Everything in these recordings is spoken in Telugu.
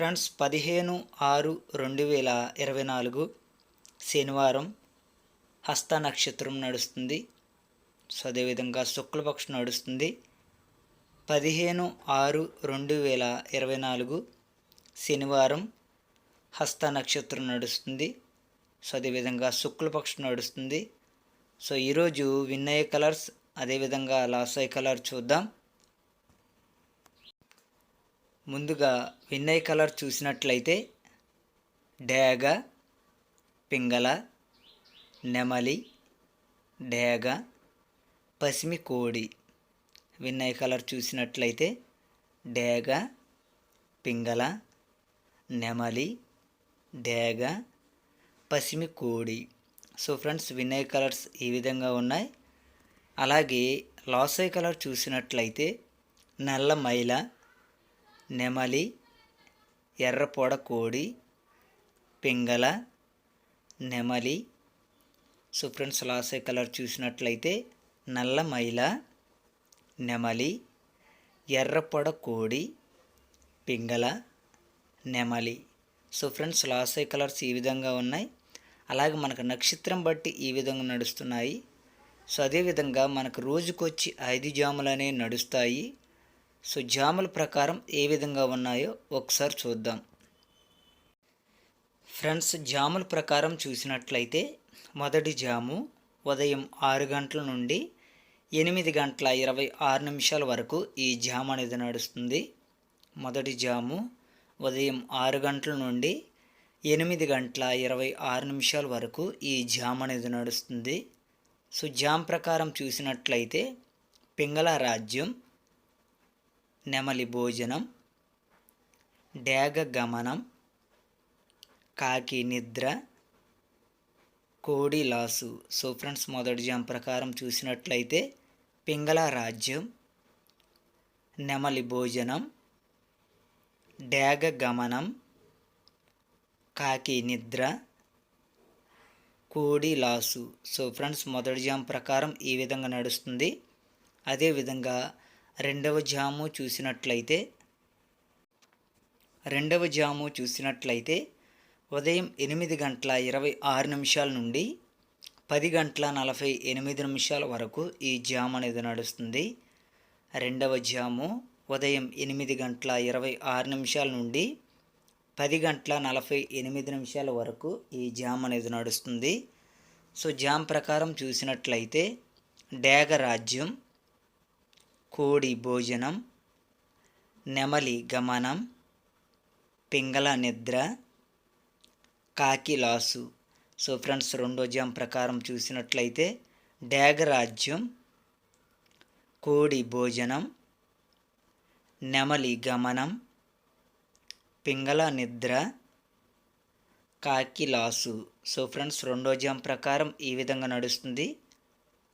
ఫ్రెండ్స్ పదిహేను ఆరు రెండు వేల ఇరవై నాలుగు శనివారం హస్త నక్షత్రం నడుస్తుంది. సో అదేవిధంగా శుక్లపక్షం నడుస్తుంది. పదిహేను ఆరు రెండు వేల ఇరవై నాలుగు శనివారం హస్త నక్షత్రం నడుస్తుంది. సో అదేవిధంగా శుక్లపక్షం నడుస్తుంది. సో ఈరోజు విన్నయ కలర్స్ అదేవిధంగా లాసై కలర్ చూద్దాం. ముందుగా వినయ్ కలర్ చూసినట్లయితే డేగ పింగళ నెమలి డేగ పసిమి కోడి. విన్నయ్ కలర్ చూసినట్లయితే డేగ పింగళ నెమలి డేగ పసిమి కోడి. సో ఫ్రెండ్స్ వినయ్ కలర్స్ ఈ విధంగా ఉన్నాయి. అలాగే లాసై కలర్ చూసినట్లయితే నల్ల మైల నెమలి ఎర్రపొడ కోడి పింగళ నెమలి. సో ఫ్రెండ్స్ లాసే కలర్ చూసినట్లయితే నల్ల మైల నెమలి ఎర్రపొడ కోడి పింగళ నెమలి. సో ఫ్రెండ్స్ లాసే కలర్స్ ఈ విధంగా ఉన్నాయి. అలాగే మనకు నక్షత్రం బట్టి ఈ విధంగా నడుస్తున్నాయి. సో అదేవిధంగా మనకు రోజుకొచ్చి ఐదు జాములు అనేవి నడుస్తాయి. సో జాముల ప్రకారం ఏ విధంగా ఉన్నాయో ఒకసారి చూద్దాం. ఫ్రెండ్స్ జాముల ప్రకారం చూసినట్లయితే మొదటి జాము ఉదయం ఆరు గంటల నుండి ఎనిమిది గంటల ఇరవై ఆరు నిమిషాల వరకు ఈ జాము అనేది నడుస్తుంది. మొదటి జాము ఉదయం ఆరు గంటల నుండి ఎనిమిది గంటల ఇరవై ఆరు నిమిషాల వరకు ఈ జామ్ అనేది నడుస్తుంది. సో జామ్ ప్రకారం చూసినట్లయితే పింగళ రాజ్యం నెమలి భోజనం డేగ గమనం కాకి నిద్ర కోడి లాసు. సో ఫ్రెండ్స్ మొదటి జాం ప్రకారం చూసినట్లయితే పింగళ రాజ్యం నెమలి భోజనం డేగ గమనం కాకి నిద్ర కోడి లాసు. సో ఫ్రెండ్స్ మొదటి జాం ప్రకారం ఈ విధంగా నడుస్తుంది. అదేవిధంగా రెండవ జాము చూసినట్లయితే రెండవ జాము చూసినట్లయితే ఉదయం ఎనిమిది గంటల ఇరవై ఆరు నిమిషాల నుండి పది గంటల నలభై ఎనిమిది నిమిషాల వరకు ఈ జామ్ అనేది నడుస్తుంది. రెండవ జాము ఉదయం ఎనిమిది గంటల ఇరవై ఆరు నిమిషాల నుండి పది గంటల నలభై ఎనిమిది నిమిషాల వరకు ఈ జామ్ అనేది నడుస్తుంది. సో జామ్ ప్రకారం చూసినట్లయితే డేగ రాజ్యం కోడి భోజనం నెమలి గమనం పింగళ నిద్ర కాకి లాసు. సో ఫ్రెండ్స్ రెండో జామ్ ప్రకారం చూసినట్లయితే డేగరాజ్యం కోడి భోజనం నెమలి గమనం పింగళ నిద్ర కాకి లాసు. సో ఫ్రెండ్స్ రెండో జామ్ ప్రకారం ఈ విధంగా నడుస్తుంది.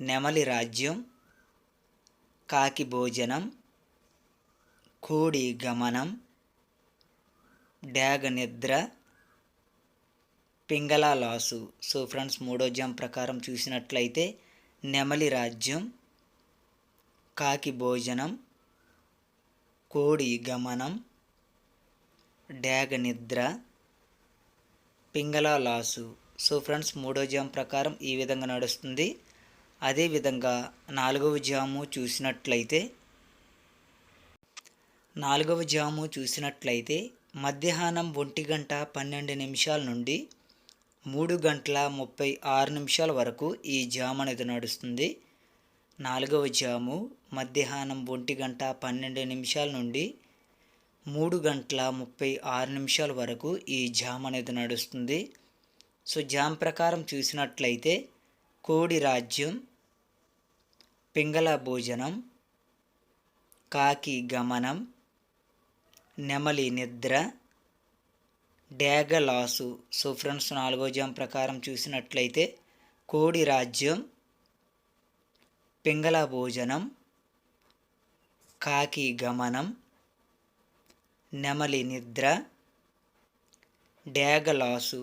నెమలి రాజ్యం కాకి భోజనం కోడి గమనం డ్యాగ నిద్ర పింగళ లాసు. సో ఫ్రెండ్స్ మూడో జాం ప్రకారం చూసినట్లయితే నెమలి రాజ్యం కాకి భోజనం కోడి గమనం డ్యాగ నిద్ర పింగళ లాసు. సో ఫ్రెండ్స్ మూడో జాం ప్రకారం ఈ విధంగా నడుస్తుంది. అదేవిధంగా నాలుగవ జాము చూసినట్లయితే నాలుగవ జాము చూసినట్లయితే మధ్యాహ్నం ఒంటి గంట పన్నెండు నిమిషాల నుండి మూడు గంటల ముప్పై ఆరు నిమిషాల వరకు ఈ జామ్ అనేది నడుస్తుంది. నాలుగవ జాము మధ్యాహ్నం ఒంటి గంట పన్నెండు నిమిషాల నుండి మూడు గంటల ముప్పై ఆరు నిమిషాల వరకు ఈ జామ్ అనేది నడుస్తుంది. సో జామ్ ప్రకారం చూసినట్లయితే కోడి రాజ్యం పింగళ భోజనం కాకి గమనం నెమలి నిద్ర డేగలాసు సో ఫ్రెండ్స్ నాలుగో జామ్ ప్రకారం చూసినట్లయితే కోడి రాజ్యం పింగళ భోజనం కాకి గమనం నెమలి నిద్ర డేగలాసు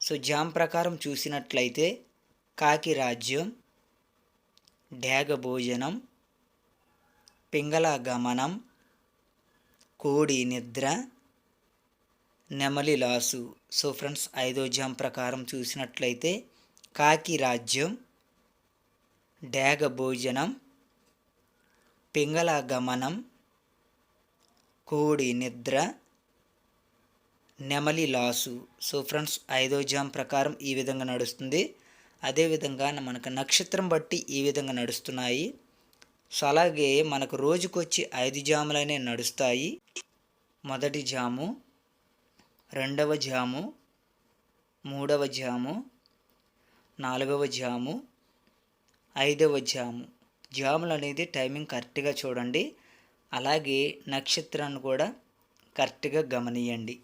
సో జామ్ ప్రకారం చూసినట్లయితే కాకి రాజ్యం డ్యాగ భోజనం పింగళ గమనం కోడి నిద్ర నెమలి లాసు. సో ఫ్రెండ్స్ ఐదో జామ్ ప్రకారం చూసినట్లయితే కాకి రాజ్యం డ్యాగ భోజనం పింగళ గమనం కోడి నిద్ర నెమలి లాసు. సో ఫ్రెండ్స్ ఐదో జామ్ ప్రకారం ఈ విధంగా నడుస్తుంది. అదేవిధంగా మనకు నక్షత్రం బట్టి ఈ విధంగా నడుస్తున్నాయి. సో అలాగే మనకు రోజుకొచ్చి ఐదు జాములనే నడుస్తాయి. మొదటి జాము రెండవ జాము మూడవ జాము నాలుగవ జాము ఐదవ జాము. జాములు అనేది టైమింగ్ కరెక్ట్గా చూడండి. అలాగే నక్షత్రాన్ని కూడా కరెక్ట్గా గమనియండి.